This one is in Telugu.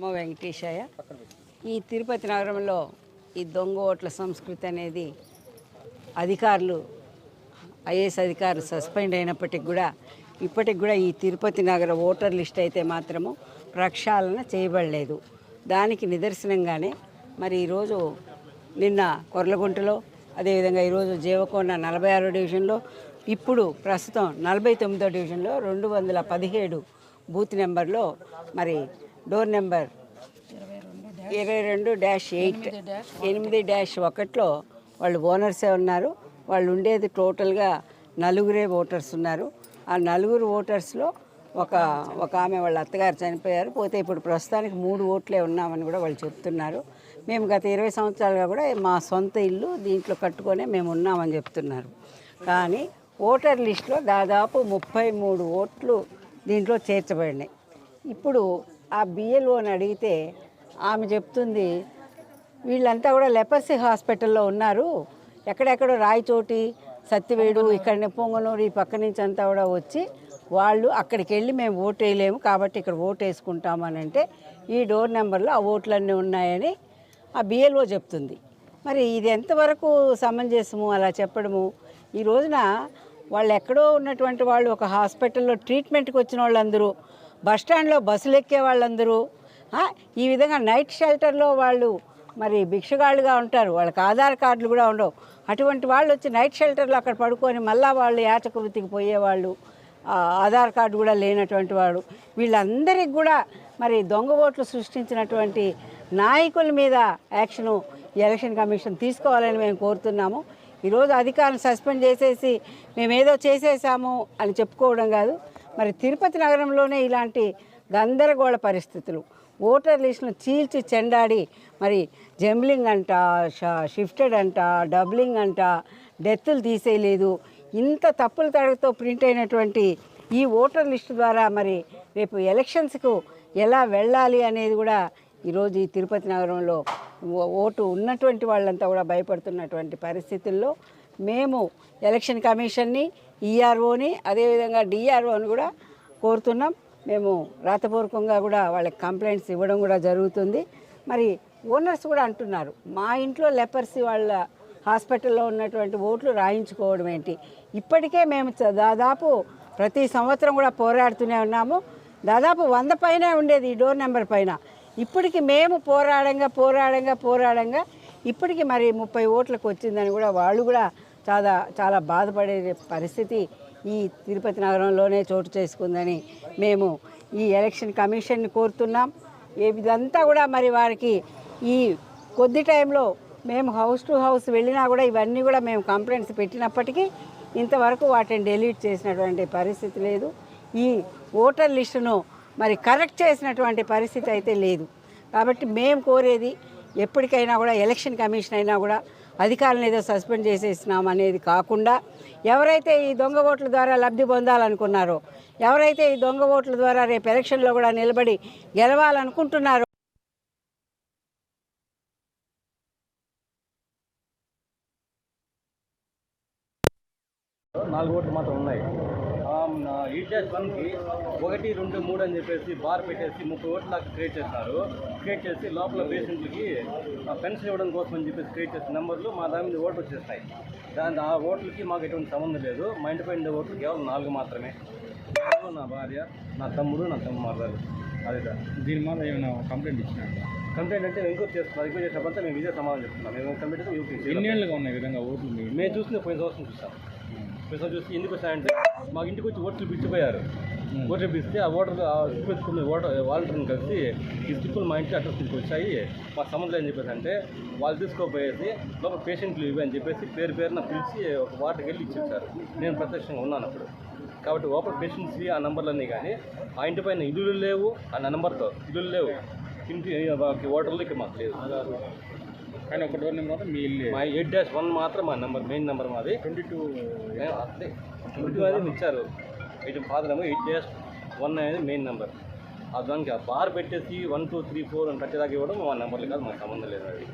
నమో వెంకటేశాయ ఈ తిరుపతి నగరంలో ఈ దొంగ ఓట్ల సంస్కృతి అనేది అధికారులు ఐఏఎస్ అధికారులు సస్పెండ్ అయినప్పటికి కూడా ఇప్పటికి కూడా ఈ తిరుపతి నగర ఓటర్ లిస్ట్ అయితే మాత్రము ప్రక్షాళన చేయబడలేదు. దానికి నిదర్శనంగానే మరి ఈరోజు నిన్న కొర్లగుంటలో అదేవిధంగా ఈరోజు జీవకోన నలభై ఆరో డివిజన్లో ఇప్పుడు ప్రస్తుతం నలభై తొమ్మిదో డివిజన్లో రెండు వందల పదిహేడు బూత్ నెంబర్లో మరి డోర్ నెంబర్ ఇరవై రెండు డాష్ ఎయిట్ ఎనిమిది డాష్ ఒకటిలో వాళ్ళు ఓనర్సే ఉన్నారు. వాళ్ళు ఉండేది టోటల్గా నలుగురే ఓటర్స్ ఉన్నారు. ఆ నలుగురు ఓటర్స్లో ఒక ఒక ఆమె వాళ్ళ అత్తగారు చనిపోయారు. పోతే ఇప్పుడు ప్రస్తుతానికి మూడు ఓట్లే ఉన్నామని కూడా వాళ్ళు చెప్తున్నారు. మేము గత ఇరవై సంవత్సరాలుగా కూడా మా సొంత ఇల్లు దీంట్లో కట్టుకొనే మేము ఉన్నామని చెప్తున్నారు. కానీ ఓటర్ లిస్టులో దాదాపు ముప్పై మూడు ఓట్లు దీంట్లో చేర్చబడినాయి. ఇప్పుడు ఆ బిఎల్ఓని అడిగితే ఆమె చెప్తుంది వీళ్ళంతా కూడా లెపర్సీ హాస్పిటల్లో ఉన్నారు. ఎక్కడెక్కడో రాయచోటి సత్తివేడు ఇక్కడ పొంగనూరు ఈ పక్క నుంచి అంతా కూడా వచ్చి వాళ్ళు అక్కడికి వెళ్ళి మేము ఓటు వేయలేము కాబట్టి ఇక్కడ ఓటు వేసుకుంటామని అంటే ఈ డోర్ నెంబర్లో ఆ ఓట్లన్నీ ఉన్నాయని ఆ బిఎల్ఓ చెప్తుంది. మరి ఇది ఎంతవరకు సమంజసము? అలా చెప్పడము. ఈ రోజున వాళ్ళు ఎక్కడో ఉన్నటువంటి వాళ్ళు ఒక హాస్పిటల్లో ట్రీట్మెంట్కి వచ్చిన వాళ్ళందరూ బస్ స్టాండ్లో బస్సులు ఎక్కే వాళ్ళందరూ ఈ విధంగా నైట్ షెల్టర్లో వాళ్ళు మరి భిక్షగాళ్ళుగా ఉంటారు. వాళ్ళకి ఆధార్ కార్డులు కూడా ఉండవు. అటువంటి వాళ్ళు వచ్చి నైట్ షెల్టర్లో అక్కడ పడుకొని మళ్ళీ వాళ్ళు యాచక వృత్తికి పోయేవాళ్ళు ఆధార్ కార్డు కూడా లేనటువంటి వాడు. వీళ్ళందరికీ కూడా మరి దొంగ ఓట్లు సృష్టించినటువంటి నాయకుల మీద యాక్షను ఎలక్షన్ కమిషన్ తీసుకోవాలని మేము కోరుతున్నాము. ఈరోజు అధికారులను సస్పెండ్ చేసేసి మేమేదో చేసేసాము అని చెప్పుకోవడం కాదు. మరి తిరుపతి నగరంలోనే ఇలాంటి గందరగోళ పరిస్థితులు. ఓటర్ లిస్టును చీల్చి చెండాడి మరి జంబ్లింగ్ అంట షిఫ్టెడ్ అంట డబ్లింగ్ అంట డెత్తులు తీసేయలేదు. ఇంత తప్పుల తడగతో ప్రింట్ అయినటువంటి ఈ ఓటర్ లిస్టు ద్వారా మరి రేపు ఎలక్షన్స్కు ఎలా వెళ్ళాలి అనేది కూడా ఈరోజు ఈ తిరుపతి నగరంలో ఓటు ఉన్నటువంటి వాళ్ళంతా కూడా భయపడుతున్నటువంటి పరిస్థితుల్లో మేము ఎలక్షన్ కమిషన్ని ఈఆర్ఓని అదేవిధంగా డిఆర్ఓని కూడా కోరుతున్నాం. మేము రాతపూర్వకంగా కూడా వాళ్ళకి కంప్లైంట్స్ ఇవ్వడం కూడా జరుగుతుంది. మరి ఓనర్స్ కూడా అంటున్నారు మా ఇంట్లో లెపర్సీ వాళ్ళ హాస్పిటల్లో ఉన్నటువంటి ఓట్లు రాయించుకోవడం ఏంటి? ఇప్పటికే మేము దాదాపు ప్రతి సంవత్సరం కూడా పోరాడుతూనే ఉన్నాము. దాదాపు వంద పైన ఉండేది ఈ డోర్ నెంబర్ పైన. ఇప్పటికి మేము పోరాడంగా పోరాడంగా పోరాడంగా ఇప్పటికి మరి ముప్పై ఓట్లకు వచ్చిందని కూడా వాళ్ళు కూడా చాలా చాలా బాధపడే పరిస్థితి ఈ తిరుపతి నగరంలోనే చోటు చేసుకుందని మేము ఈ ఎలక్షన్ కమిషన్ని కోరుతున్నాం. ఇదంతా కూడా మరి వారికి ఈ కొద్ది టైంలో మేము హౌస్ టు హౌస్ వెళ్ళినా కూడా ఇవన్నీ కూడా మేము కంప్లైంట్స్ పెట్టినప్పటికీ ఇంతవరకు వాటిని డెలీట్ చేసినటువంటి పరిస్థితి లేదు. ఈ ఓటర్ లిస్టును మరి కరెక్ట్ చేసినటువంటి పరిస్థితి అయితే లేదు. కాబట్టి మేము కోరేది ఎప్పటికైనా కూడా ఎలక్షన్ కమిషన్ అయినా కూడా అధికారులను ఏదో సస్పెండ్ చేసేసినాం అనేది కాకుండా ఎవరైతే ఈ దొంగ ఓట్ల ద్వారా లబ్ధి పొందాలనుకున్నారో ఎవరైతే ఈ దొంగ ఓట్ల ద్వారా రేపు ఎలక్షన్లో కూడా నిలబడి గెలవాలనుకుంటున్నారో నాలుగు ఓట్లు మాత్రం ఉన్నాయి. ఈట్ డాష్ వన్కి ఒకటి రెండు మూడు అని చెప్పేసి బార్ పెట్టేసి ముప్పై ఓట్లు క్రియేట్ చేస్తారు క్రియేట్ చేసి లోపల పేషెంట్లకి పెన్షన్ ఇవ్వడం కోసం అని చెప్పేసి క్రియేట్ చేసిన నెంబర్లు మా దాని మీద ఓట్లు వచ్చేస్తాయి. దాని ఆ ఓట్లకి మాకు ఎటువంటి సంబంధం లేదు. మా ఇంటి పైన ఓట్లు కేవలం నాలుగు మాత్రమే. నా భార్య నా తమ్ముడు నా తమ్ముడు మరదలు. అదే సార్. దీని మీద ఏమైనా కంప్లైంట్ ఇచ్చినారు కంప్లైంట్ అంటే ఎంక్వైరీ చేస్తున్నాం. ఎంక్వైరీ చేసినప్పుడు మేము ఇదే సమాధానం చెప్తున్నాం. మేము కంప్లైంట్ ఎన్ని ఏళ్ళుగా ఉన్నాయి విధంగా ఓట్లు మేము చూసిన పోయిన సంవత్సరం చూస్తాం సంవత్సరం చూసి ఎందుకు వచ్చాయంటే మాకు ఇంటికి వచ్చి ఓట్లు పిచ్చిపోయారు. ఓట్లు పిలిస్తే ఆ ఓటర్ ఆ స్లిప్ ఎత్తుకున్న ఓటర్ వాలంటీర్ని కలిసి ఈ స్లిప్పులు మా ఇంటి అడ్రస్ తీసుకు వచ్చాయి. మాకు సంబంధం అని చెప్పేసి అంటే వాళ్ళు తీసుకోపోయేసి లోపల పేషెంట్లు ఇవి అని చెప్పేసి పేరు పేరున పిలిచి ఒక వాటర్కి వెళ్ళి ఇచ్చేసారు నేను ప్రత్యక్షంగా ఉన్నాను అప్పుడు. కాబట్టి ఓపెన్ పేషెంట్స్ ఆ నెంబర్లన్నీ కానీ ఆ ఇంటి పైన ఇల్లులు లేవు ఆ నెంబర్తో ఇల్లులు లేవు. ఇంటి మాకు ఓటర్లు ఇక్కడ మాకు లేదు. కానీ ఒక డోర్ నెంబర్ మాత్రం మీ ఇల్లే. మా ఎయిట్ డాష్ వన్ మాత్రం మా నెంబర్ మెయిన్ నెంబర్ మాది. ట్వంటీ టూ అదే ట్వంటీ అనేది ఇచ్చారు. ఇటు పాతనేమో ఎయిట్ డేస్ వన్ అనేది మెయిన్ నెంబర్ ఆ దానికి ఆ బార్ పెట్టేసి వన్ టూ త్రీ ఫోర్ అని కట్టేదాకా ఇవ్వడం మా నెంబర్లు కాదు మాకు సంబంధం లేదు అది.